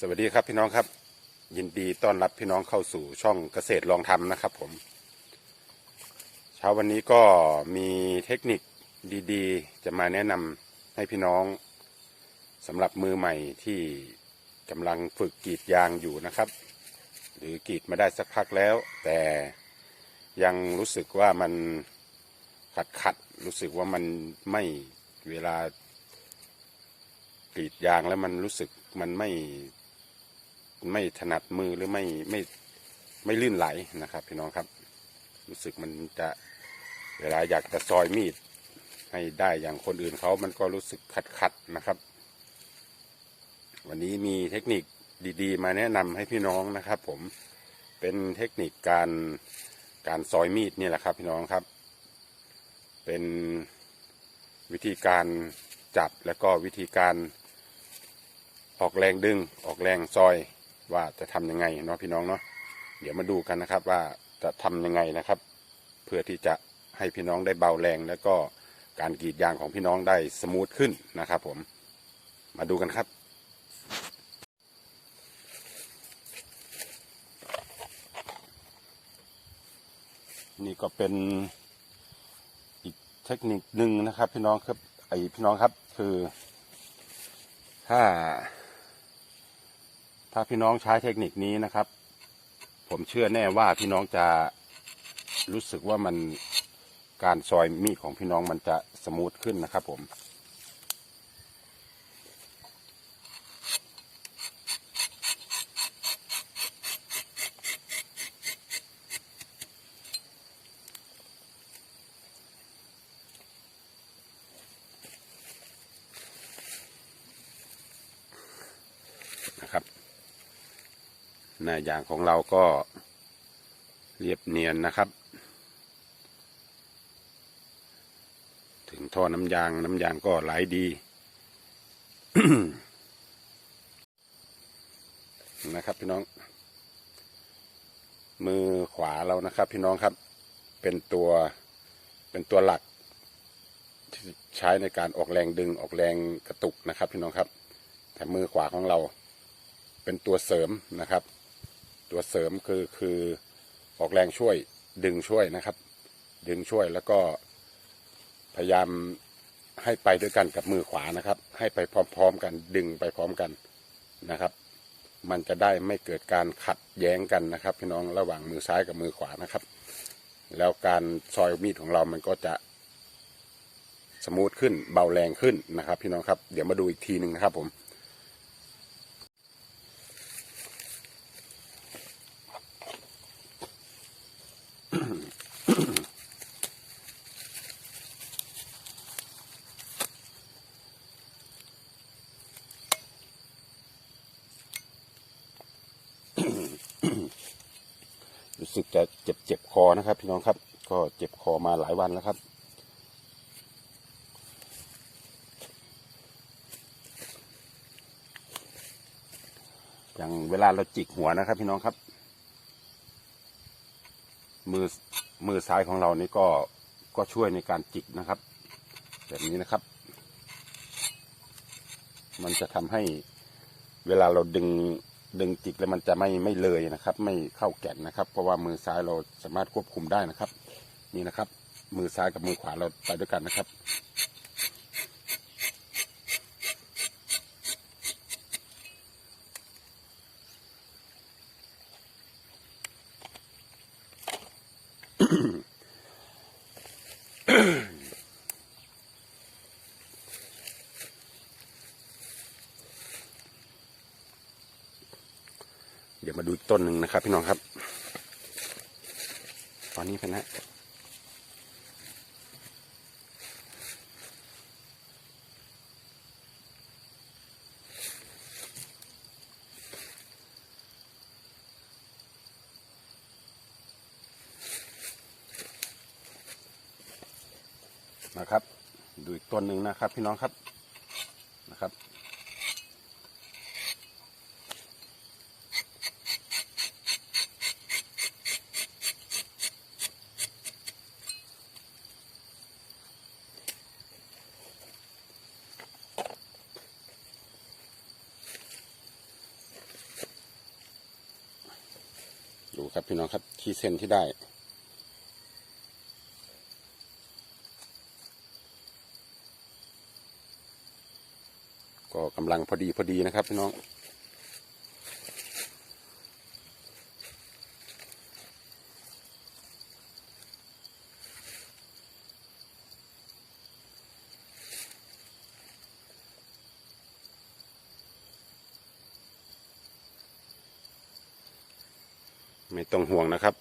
สวัสดีครับพี่น้องครับ ยินดีต้อนรับพี่น้องเข้าสู่ช่องเกษตรลองทำนะครับผม เช้าวันนี้ก็มีเทคนิคดีๆ จะมาแนะนำให้พี่น้องสำหรับมือใหม่ที่กำลังฝึกกรีดยางอยู่นะครับ หรือกรีดมาได้สักพักแล้ว แต่ยังรู้สึกว่ามันขัดขัดรู้สึกว่ามันไม่เวลากรีดยางแล้วมันรู้สึกมันไม่ ไม่ถนัดมือหรือไม่ไม่ไม่ลื่นไหลนะครับ พี่น้องครับ รู้สึกมันจะเวลาอยากจะซอยมีด ให้ได้อย่างคนอื่นเขามันก็รู้สึกขัดขัดนะครับ วันนี้มีเทคนิคดี ๆ มาแนะนำให้พี่น้องนะครับ ผมเป็นเทคนิคการการซอยมีดนี่แหละครับ พี่น้องครับ เป็นวิธีการจับแล้วก็วิธีการออกแรงดึงออกแรงซอย ว่าจะทำยังไงเนาะพี่น้องเนาะเดี๋ยวมาดูกันนะครับว่าจะทำยังไงนะครับ เพื่อที่จะให้พี่น้องได้เบาแรง แล้วก็การกรีดยางของพี่น้องได้สมูทขึ้นนะครับ ผมมาดูกันครับนี่ก็เป็นอีกเทคนิคหนึ่งนะครับ พี่น้องครับไอพี่น้องครับคือถ้า ถ้าพี่น้องใช้เทคนิคนี้นะครับ ผมเชื่อแน่ว่าพี่น้องจะรู้สึกว่ามันการซอยมีดของพี่น้องมันจะสมูทขึ้นนะครับผม น้ายางของเราก็เรียบเนียนนะครับ ถึงท่อน้ำยางน้ำยางก็ไหลดีนะครับพี่น้อง มือขวาเรานะครับ พี่น้องครับ เป็นตัวเป็นตัวหลักที่ใช้ในการออกแรงดึงออกแรงกระตุกนะครับ พี่น้องครับ แต่มือขวาของเราเป็นตัวเสริมนะครับ ตัวเสริมคือคือออกแรงช่วยดึงช่วยนะครับ ดึงช่วยแล้วก็พยายามให้ไปด้วยกันกับมือขวานะครับ ให้ไปพร้อม ๆ กันดึงไปพร้อมกันนะครับ มันจะได้ไม่เกิดการขัดแย้งกันนะครับ พี่น้องระหว่างมือซ้ายกับมือขวานะครับ แล้วการซอยมีดของเรามันก็จะสมูทขึ้นเบาแรงขึ้นนะครับ พี่น้องครับ เดี๋ยวมาดูอีกทีหนึ่งนะครับผม รู้สึกจะเจ็บเจ็บคอนะครับ พี่น้องครับ ก็เจ็บคอมาหลายวันแล้วครับ อย่างเวลาเราจิกหัวนะครับ พี่น้องครับ มือมือซ้ายของเรานี่ก็ก็ช่วยในการจิกนะครับ แบบนี้นะครับ มันจะทำให้เวลาเราดึง ดึงจิกแล้วมันจะไม่ไม่เลยนะครับ ไม่เข้าแก่นนะครับ เพราะว่ามือซ้ายเราสามารถควบคุมได้นะครับ นี่นะครับ มือซ้ายกับมือขวาเราไปด้วยกันนะครับ เดี๋ ยวมาดูอีกต้นหนึ่งนะครับ พี่น้องครับ ตอนนี้เป็นนะนะครับ ดูอีกต้นหนึ่งนะครับ พี่น้องครับนะครับ ดู ครับพี่น้องครับขีดเส้นที่ได้ ก็กำลังพอดีพอดีนะครับพี่น้อง ไม่ต้องห่วงนะครับ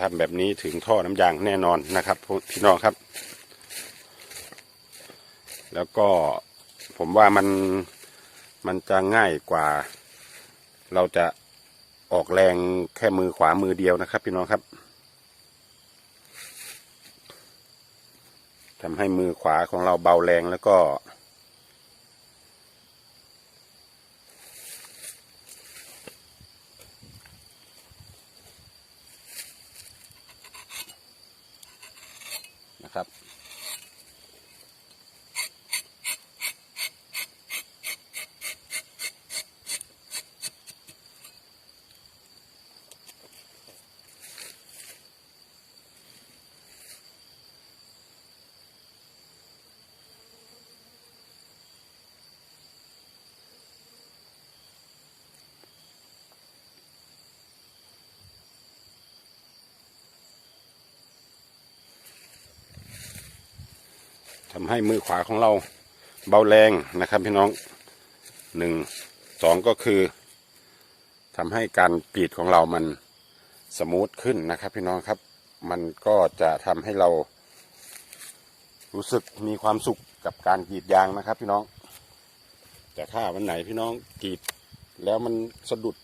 ทำแบบนี้ถึงท่อน้ำยางแน่นอนนะครับพี่น้องครับ แล้วก็ผมว่ามันมันจะง่ายกว่า เราจะออกแรงแค่มือขวามือเดียวนะครับ พี่น้องครับทำให้มือขวาของเราเบาแรงแล้วก็ ทำให้มือขวาของเราเบาแรงนะครับพี่น้องหนึ่งสองก็คือทำให้การกรีดของเรามันสมูทขึ้นนะครับพี่น้องครับ มันก็จะทำให้เรา รู้สึกมีความสุขกับการกรีดยางนะครับพี่น้อง แต่ถ้าวันไหนพี่น้องกรีดแล้วมันสะดุด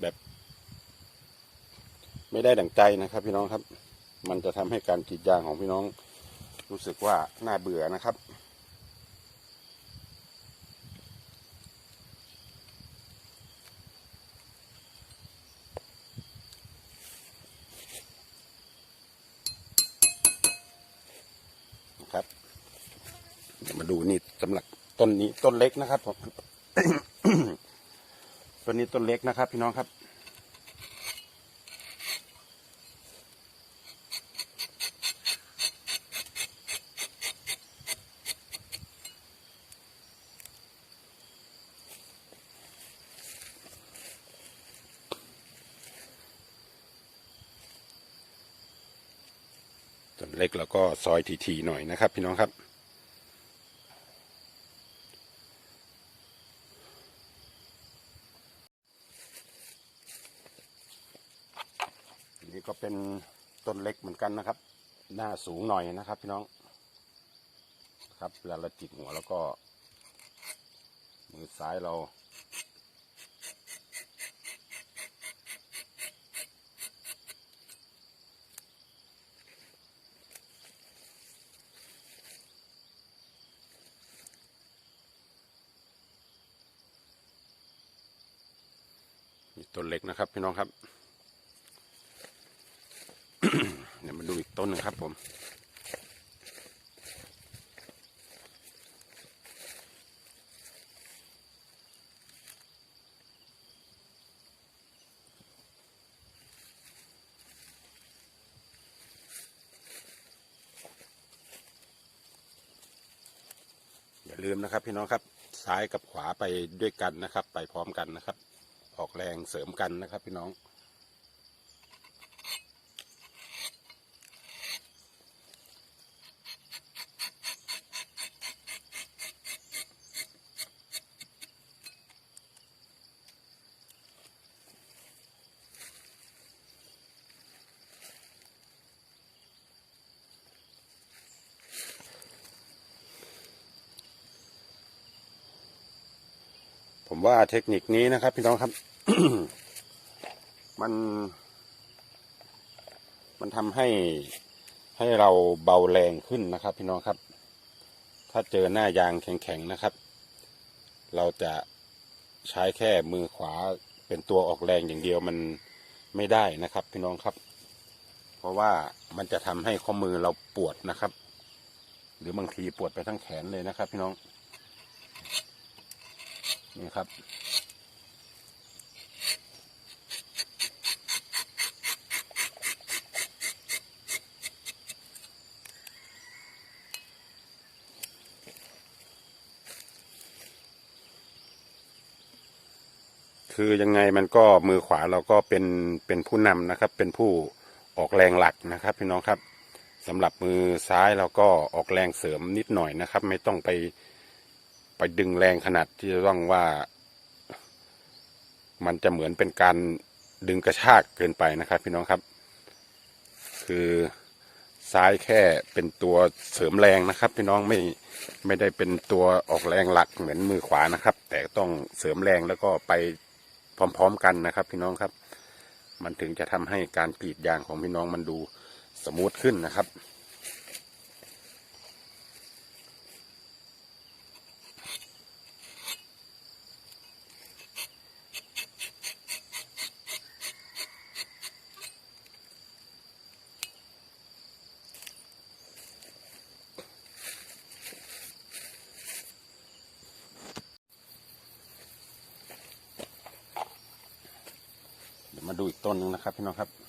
แบบ ไม่ได้ดั่งใจนะครับพี่น้องครับ มันจะทำให้การกรีดยางของพี่น้อง รู้สึกว่าน่าเบื่อนะครับ นะครับเดี๋ยวมาดูนี่สำหรับต้นนี้ต้นเล็กนะครับผมต้นนี้ต้นเล็กนะครับ พี่น้องครับ เล็กแล้วก็ซอยทีๆหน่อยนะครับ พี่น้องครับ นี่ก็เป็นต้นเล็กเหมือนกันนะครับ หน้าสูงหน่อยนะครับ พี่น้อง ครับเวลาเราจิกหัวแล้วก็ มือซ้ายเรา นี่ ต้นเล็กนะครับพี่น้องครับเดี๋ยวมาดูอีกต้นหนึ่งครับผม อย่าลืมนะครับพี่น้องครับ ซ้ายกับขวาไปด้วยกันนะครับ ไปพร้อมกันนะครับ ออกแรงเสริมกันนะครับพี่น้อง ผมว่าเทคนิคนี้นะครับ พี่น้องครับ มัน มันทำให้ให้เราเบาแรงขึ้นนะครับ พี่น้องครับ ถ้าเจอหน้ายางแข็งๆนะครับ เราจะใช้แค่มือขวาเป็นตัวออกแรงอย่างเดียวมันไม่ได้นะครับ พี่น้องครับ เพราะว่ามันจะทำให้ข้อมือเราปวดนะครับ หรือบางทีปวดไปทั้งแขนเลยนะครับ พี่น้อง นี่ครับ คือยังไงมันก็มือขวาเราก็เป็นเป็นผู้นำนะครับ เป็นผู้ออกแรงหลักนะครับ พี่น้องครับสำหรับมือซ้ายเราก็ออกแรงเสริมนิดหน่อยนะครับ ไม่ต้องไป ดึงแรงขนาดที่จะต้องว่า มันจะเหมือนเป็นการดึงกระชากเกินไปนะครับ พี่น้องครับ คือซ้ายแค่เป็นตัวเสริมแรงนะครับ พี่น้องไม่ไม่ได้เป็นตัวออกแรงหลักเหมือนมือขวานะครับ แต่ต้องเสริมแรงแล้วก็ไปพร้อมๆกันนะครับ พี่น้องครับ มันถึงจะทำให้การกรีดยางของพี่น้องมันดูสมูทขึ้นนะครับ มาดูอีกต้นหนึงนะครับพี่น้องครับ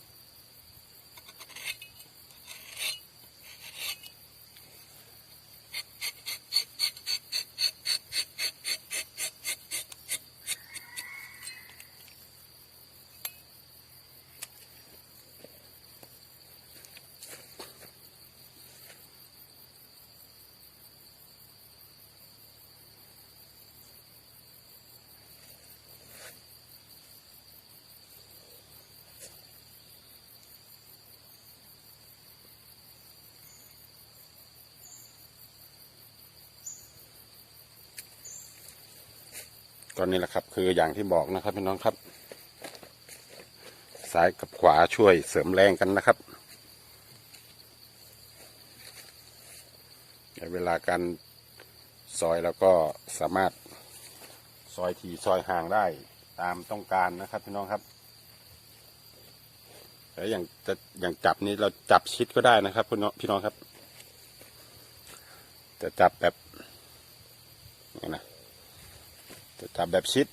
ก็นี่แหละครับ คืออย่างที่บอกนะครับพี่น้องครับซ้ายกับขวาช่วยเสริมแรงกันนะครับในเวลาการซอยแล้วก็สามารถซอยทีซอยห่างได้ตามต้องการนะครับพี่น้องครับแล้วอย่างจะอย่างจับนี้เราจับชิดก็ได้นะครับพี่น้องพี่น้องครับ จะจับแบบนี่นะ จะจับแบบชิด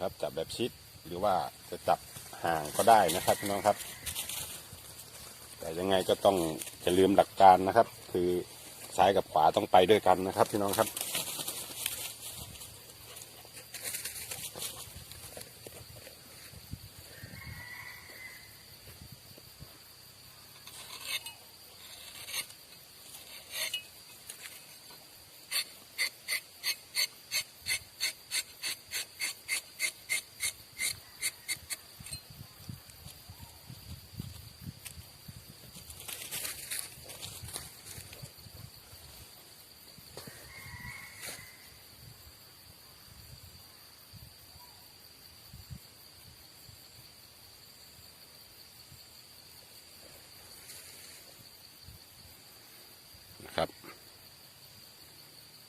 ครับจับแบบชิดหรือว่าจะจับห่างก็ได้นะครับพี่น้องครับ แต่ยังไงก็ต้องจะลืมหลักการนะครับ คือซ้ายกับขวาต้องไปด้วยกันนะครับพี่น้องครับ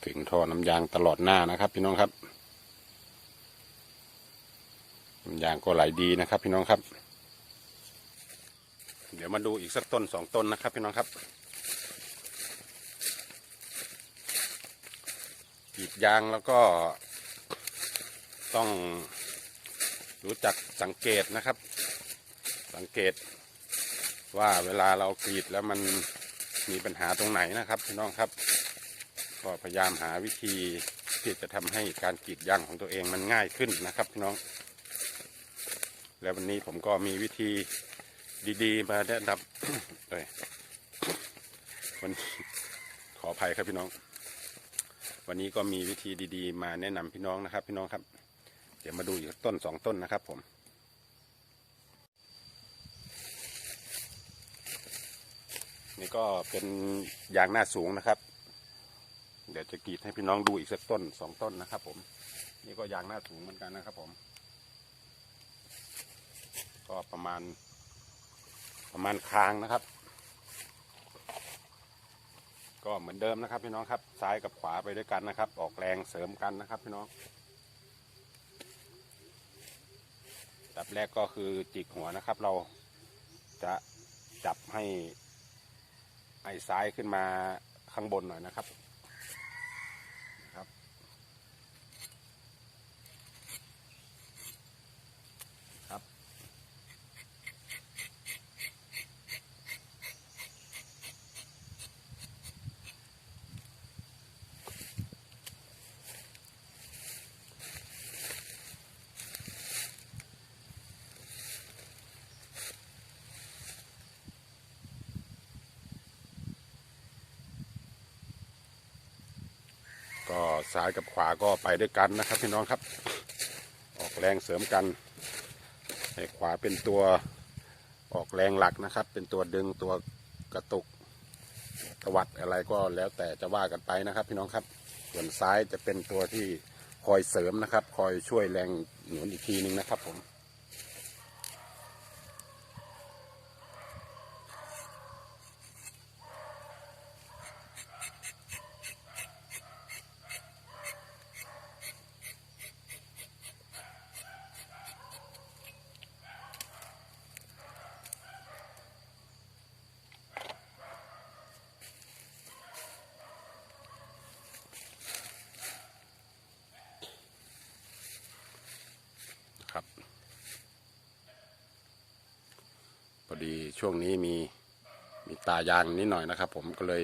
ถึง ท่อน้ำยางตลอดหน้านะครับ พี่น้องครับน้ำยางก็ไหลดีนะครับ พี่น้องครับ เดี๋ยวมาดูอีกสักต้นสองต้นนะครับ พี่น้องครับกรีดยางแล้วก็ต้องรู้จักสังเกตนะครับ สังเกตว่าเวลาเรากรีดแล้วมันมีปัญหาตรงไหนนะครับ พี่น้องครับ ก็พยายามหาวิธีที่จะทำให้การกรีดยางของตัวเองมันง่ายขึ้นนะครับพี่น้อง แล้ววันนี้ผมก็มีวิธีดีๆ มาแนะนำเอ้ยวันขออภัยครับพี่น้อง วันนี้ก็มีวิธีดีๆ มาแนะนำพี่น้องนะครับ พี่น้องครับ เดี๋ยวมาดูอีกต้นสองต้นนะครับผมนี่ก็เป็นยางหน้าสูงนะครับ เดี๋ยวจะกรีดให้พี่น้องดูอีกสักต้นสองต้นนะครับผมนี่ก็ยางหน้าสูงเหมือนกันนะครับผม ก็ประมาณ ประมาณคางนะครับ ก็เหมือนเดิมนะครับพี่น้องครับซ้ายกับขวาไปด้วยกันนะครับ ออกแรงเสริมกันนะครับพี่น้องดับแรกก็คือจิกหัวนะครับ เราจะจับให้ไอ้ซ้ายขึ้นมาข้างบนหน่อยนะครับนะครับ ซ้ายกับขวาก็ไปด้วยกันนะครับพี่น้องครับ ออกแรงเสริมกันให้ขวาเป็นตัวออกแรงหลักนะครับ เป็นตัวดึงตัวกระตุกตวัดอะไรก็แล้วแต่จะว่ากันไปนะครับ พี่น้องครับ ส่วนซ้ายจะเป็นตัวที่คอยเสริมนะครับ คอยช่วยแรงหนุนอีกทีนึงนะครับผม ช่วงนี้มีมีตายางนิดหน่อยนะครับ ผมก็เลย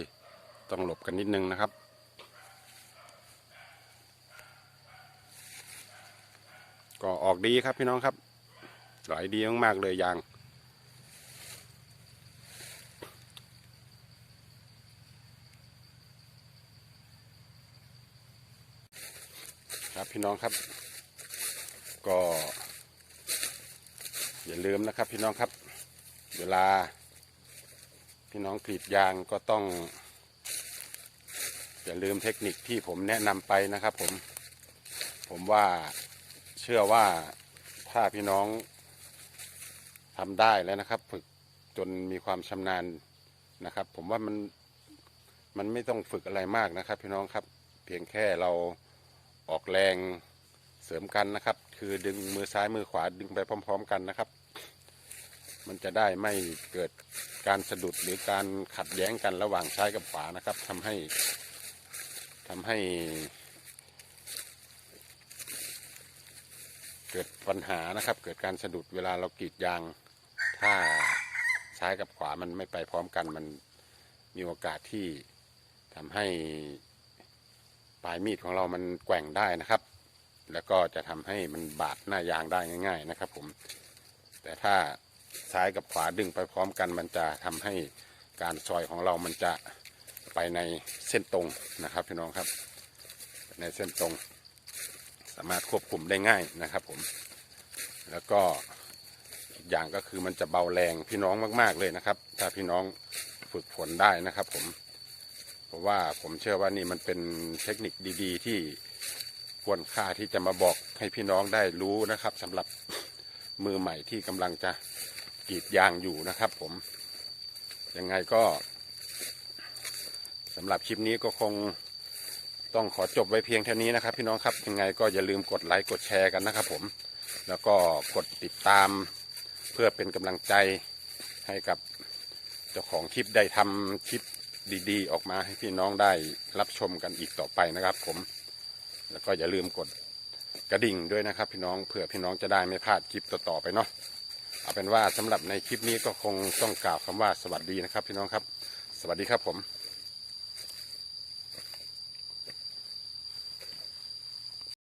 ต้องหลบกันนิดนึงนะครับ ก็ออกดีครับพี่น้องครับไหลดีมากๆเลยยางครับพี่น้องครับ ก็ อย่าลืมนะครับพี่น้องครับ เวลา พี่น้องกรีดยางก็ต้อง อย่าลืมเทคนิคที่ผมแนะนำไปนะครับผม ผมว่าเชื่อว่าถ้าพี่น้องทำได้แล้วนะครับ ฝึกจนมีความชำนาญนะครับ ผมว่ามันมันไม่ต้องฝึกอะไรมากนะครับ พี่น้องครับ เพียงแค่เราออกแรงเสริมกันนะครับ คือดึงมือซ้ายมือขวาดึงไปพร้อม ๆ กันนะครับ มันจะได้ไม่เกิดการสะดุดหรือการขัดแย้งกันระหว่างซ้ายกับขวานะครับทำให้ทำให้เกิดปัญหานะครับ เกิดการสะดุดเวลาเรากรีดยาง ถ้าซ้ายกับขวามันไม่ไปพร้อมกัน มันมีโอกาสที่ทำให้ปลายมีดของเรามันแกว่งได้นะครับ แล้วก็จะทำให้มันบาดหน้ายางได้ง่าย ๆ นะครับ ผม แต่ถ้า ซ้ายกับขวาดึงไปพร้อมกันมันจะทำให้การซอยของเรามันจะไปในเส้นตรงนะครับพี่น้องครับในเส้นตรง สามารถควบคุมได้ง่ายนะครับผม แล้วก็อีกอย่างก็คือมันจะเบาแรงพี่น้องมาก ๆเลยนะครับ ถ้าพี่น้องฝึกฝนได้นะครับผมเพราะว่าผมเชื่อว่านี่มันเป็นเทคนิคดีๆ ที่ควรค่าที่จะมาบอกให้พี่น้องได้รู้นะครับสำหรับมือใหม่ที่กำลังจะ กรีดยางอยู่นะครับ ผม ยังไงก็สำหรับคลิปนี้ก็คงต้องขอจบไว้เพียงเท่านี้นะครับ พี่น้องครับยังไงก็อย่าลืมกดไลค์กดแชร์กันนะครับ ผม แล้วก็กดติดตามเพื่อเป็นกำลังใจให้กับเจ้าของคลิปได้ทำคลิปดีๆ ออกมาให้พี่น้องได้รับชมกันอีกต่อไปนะครับ ผม แล้วก็อย่าลืมกดกระดิ่งด้วยนะครับ พี่น้องเผื่อพี่น้องจะได้ไม่พลาดคลิปต่อๆไปเนาะ เอาเป็นว่าสำหรับในคลิปนี้ก็คงต้องกล่าวคำว่าสวัสดีนะครับ พี่น้องครับ สวัสดีครับผม